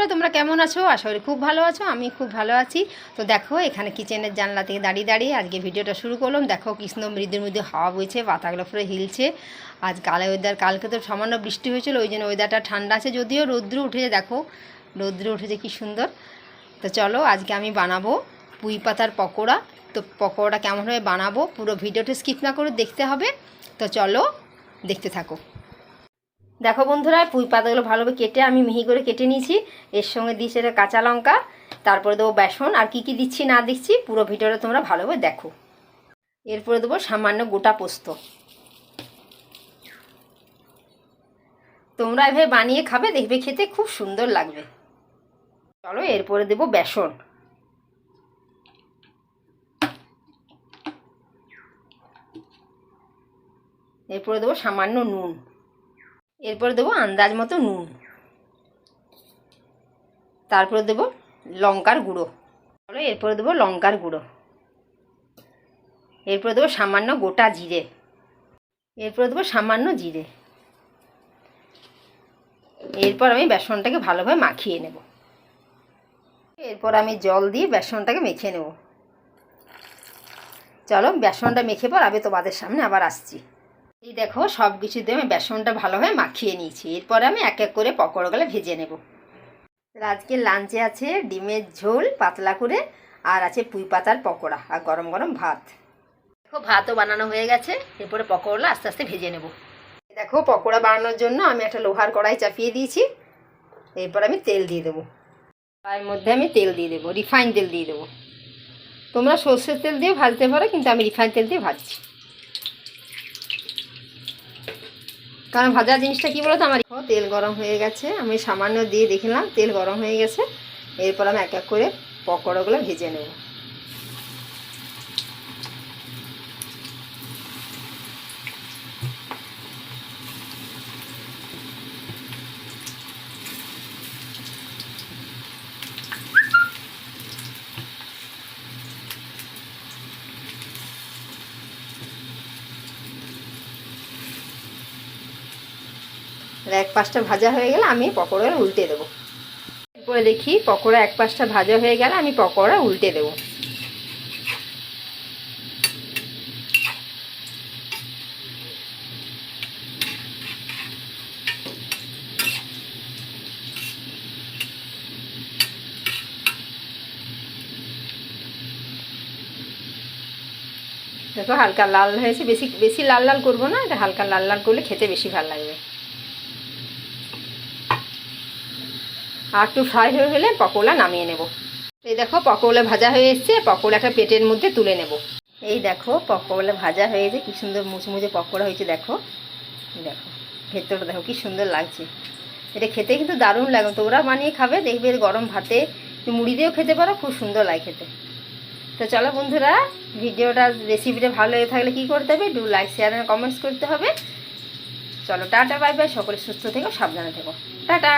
বন্ধুরা, তোমরা কেমন আছো? আশা করি খুব ভালো আছো, আমি খুব ভালো আছি। তো দেখো, এখানে কিচেনের জানলা থেকে দাঁড়িয়ে দাঁড়িয়ে আজকে ভিডিওটা শুরু করলাম। দেখো, কৃষ্ণ মৃদুর মধ্যে হাওয়া বইছে, পাতাগুলো পুরো হিলছে। আজ কালে ওয়েদার কালকে তো সামান্য বৃষ্টি হয়েছিল, ওই জন্য ওয়েদারটা ঠান্ডা আছে। যদিও রৌদ্র উঠেছে, দেখো, রৌদ্র উঠেছে কি সুন্দর। তো চলো, আজকে আমি বানাবো পুঁই পাতার পকোড়া। তো পকোড়াটা কেমনভাবে বানাবো, পুরো ভিডিওটা স্কিপ না করে দেখতে হবে। তো চলো, দেখতে থাকো। দেখো বন্ধুরা, পুঁই পাতাগুলো ভালোভাবে কেটে আমি মিহি করে কেটে নিয়েছি। এর সঙ্গে দিয়েছি এটা কাঁচা লঙ্কা, তারপরে দেবো বেসন। আর কি কি দিচ্ছি না দিচ্ছি, পুরো ভিডিওটা তোমরা ভালোভাবে দেখো। এরপরে দেবো সামান্য গোটা পোস্ত। তোমরা এভাবে বানিয়ে খাবে, দেখবে খেতে খুব সুন্দর লাগবে। চলো এরপরে দেবো বেসন। এরপরে দেবো সামান্য নুন। এরপরে দেবো আন্দাজ মতো নুন। তারপরে দেবো লঙ্কার গুঁড়ো। তাহলে এরপরে দেবো লঙ্কার গুঁড়ো। এরপরে দেবো সামান্য গোটা জিরে। এরপরে দেবো সামান্য জিরে। এরপর আমি বেসনটাকে ভালোভাবে মাখিয়ে নেব। এরপর আমি জল দিয়ে বেসনটাকে মেখে নেব। চলো, বেসনটা মেখে পর আমি তোমাদের সামনে আবার আসছি। এই দেখো সব কিছু দিয়ে আমি বেসনটা ভালোভাবে মাখিয়ে নিয়েছি। এরপরে আমি এক এক করে পকোড়াগুলো ভেজে নেব। আজকে লাঞ্চে আছে ডিমের ঝোল, পাতলা করে, আর আছে পুঁই পাতার পকোড়া আর গরম গরম ভাত। দেখো, ভাতও বানানো হয়ে গেছে। এরপরে পকোড়া আস্তে আস্তে ভেজে নেব। দেখো, পকোড়া বানানোর জন্য আমি একটা লোহার কড়াই চাপিয়ে দিয়েছি। এরপর আমি তেল দিয়ে দেবো। তার মধ্যে আমি তেল দিয়ে দেবো, রিফাইন তেল দিয়ে দেবো। তোমরা সর্ষের তেল দিয়ে ভাজতে পারো, কিন্তু আমি রিফাইন তেল দিয়ে ভাজছি। কারণ ভাজা জিনিসটা কী তো আমার তেল গরম হয়ে গেছে। আমি সামান্য দিয়ে দেখলাম, তেল গরম হয়ে গেছে। এরপর আমি এক এক করে পকোড়াগুলো ভেজে নেব। এক পাশটা ভাজা হয়ে গেলে আমি পকোড়া উল্টে দেবো। এরপরে দেখি পকোড়া এক পাশটা ভাজা হয়ে গেলে আমি পকোড়া উল্টে দেবো। দেখো হালকা লাল হয়েছে, বেশি বেশি লাল লাল করব না, এটা হালকা লাল লাল করলে খেতে বেশি ভালো লাগবে। আর একটু ফ্রাই হয়ে হলে পকোড়া নামিয়ে নেব। এই দেখো, পকোড়া ভাজা হয়ে এসছে। পকোড়াটা পেটের মধ্যে তুলে নেব। এই দেখো, পকোড়া ভাজা হয়েছে কি সুন্দর মুচমুচে পকোড়া হয়েছে, দেখো। দেখো, ভেতরটা দেখো, কি সুন্দর লাগছে। এটা খেতে কিন্তু দারুণ লাগে। তোমরা বানিয়ে খাবে, দেখবে গরম ভাতে। মুড়ি দিয়েও খেতে পারো, খুব সুন্দর লাগে খেতে। তো চলো বন্ধুরা, ভিডিওটা রেসিপিটা ভালো লেগে থাকলে কী করতে হবে? ডু লাইক শেয়ার আর কমেন্টস করতে হবে। চলো টাটা বাই বাই সকলে সুস্থ থেকো, সাবধানে থেকো। টাটা!